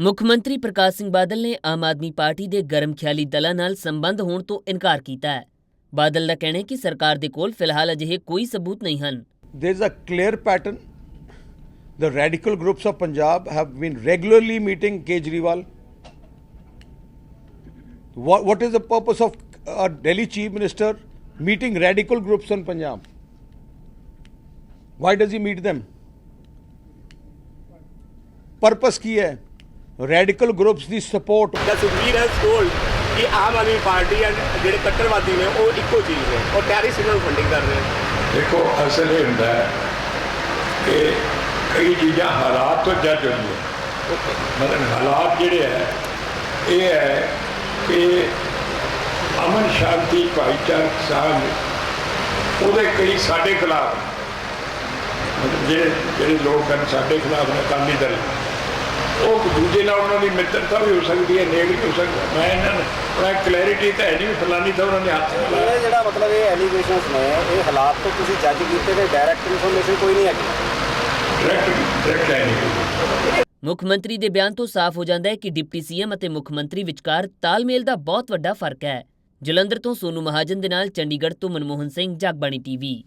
ਮੁੱਖ ਮੰਤਰੀ ਪ੍ਰਕਾਸ਼ ਸਿੰਘ ਬਾਦਲ ਨੇ ਆਮ ਆਦਮੀ ਪਾਰਟੀ ਦੇ ਗਰਮ ਖਿਆਲੀ ਦਲਾਂ ਨਾਲ ਸੰਬੰਧ ਹੋਣ ਤੋਂ ਇਨਕਾਰ ਕੀਤਾ ਹੈ ਬਾਦਲ ਦਾ ਕਹਿਣਾ ਹੈ ਕਿ ਸਰਕਾਰ ਦੇ ਕੋਲ ਫਿਲਹਾਲ ਅਜਿਹੇ ਕੋਈ ਸਬੂਤ ਨਹੀਂ ਹਨ there's a clear pattern. The radical groups of Punjab have been regularly meeting Kejriwal. What, what is the purpose of a Delhi chief minister meeting radical groups in Punjab? Why does he meet them? Purpose ਕੀ ਹੈ radical groups the support The Sukhbir has told ਕਿ Aam Aadmi party and ਜਿਹੜੇ ਕੱਟੜਵਾਦੀ ਨੇ ਉਹ ਇੱਕੋ ਚੀਜ਼ ਨੇ ਉਹ terrorist ਨੂੰ ਫੰਡਿੰਗ ਕਰ ਰਹੇ ਨੇ ਦੇਖੋ ਅਸਲ ਇਹ ਹੁੰਦਾ ਹੈ ਕਿ ਕਈ ਚੀਜ਼ਾਂ ਹਾਲਾਤ ਤੋਂ ਜੱਜ ਹੁੰਦੀਆਂ ਮਤਲਬ ਹਾਲਾਤ ਜਿਹੜੇ ਹੈ ਇਹ ਹੈ ਕਿ ਅਮਨ ਸ਼ਾਂਤੀ ਭਾਈਚਾਰਕ ਸਾਂਝ ਉਹਦੇ ਕਈ ਸਾਡੇ ਖਿਲਾਫ ਮਤਲਬ ਜਿਹੜੇ ਜਿਹੜੇ ਲੋਕ ਹਨ ਸਾਡੇ ਖਿਲਾਫ ਨੇ ਅਕਾਲੀ ਦਲ ਉਹ ਦੂਜੇ ਨਾਲ ਉਹਨਾਂ ਦੀ ਮਿੱਤਰਤਾ ਵੀ ਹੋ ਸਕਦੀ ਹੈ ਨੇੜ ਵੀ ਹੋ ਸਕਦਾ ਮੈਂ ਇਹਨਾਂ ਨੂੰ ਮੈਂ ਕਲੈਰਿਟੀ ਤਾਂ ਹੈ ਨਹੀਂ ਫਲਾਨੀ ਤਾਂ ਉਹਨਾਂ ਨੇ ਹੱਥ ਇਹ ਜਿਹੜਾ ਮਤਲਬ ਇਹ ਐਲੀਗੇਸ਼ਨਸ ਨੇ ਇਹ ਹਾਲਾਤ ਤੋਂ ਤੁਸੀਂ ਜੱਜ ਕੀਤੇ ਨੇ ਡਾਇਰੈਕਟ ਇਨਫੋਰਮੇਸ਼ਨ ਕੋਈ ਨਹੀਂ ਹੈਗੀ। ਡਾਇਰੈਕਟ ਡਾਇਰੈਕਟ ਹੈ ਨਹੀਂ। ਮੁੱਖ ਮੰਤਰੀ ਦੇ ਬਿਆਨ ਤੋਂ ਸਾਫ਼ ਹੋ ਜਾਂਦਾ ਹੈ ਕਿ ਡਿਪਟੀ ਸੀਐਮ ਅਤੇ ਮੁੱਖ ਮੰਤਰੀ ਵਿਚਕਾਰ ਤਾਲਮੇਲ ਦਾ ਬਹੁਤ ਵੱਡਾ ਫ਼ਰਕ ਹੈ। ਜਲੰਧਰ ਤੋਂ ਸੋਨੂ ਮਹਾਜਨ ਦੇ ਨਾਲ ਚੰਡੀਗੜ੍ਹ ਤੋਂ ਮਨਮੋਹਨ ਸਿੰਘ ਜਗਬਾਣੀ ਟੀਵੀ।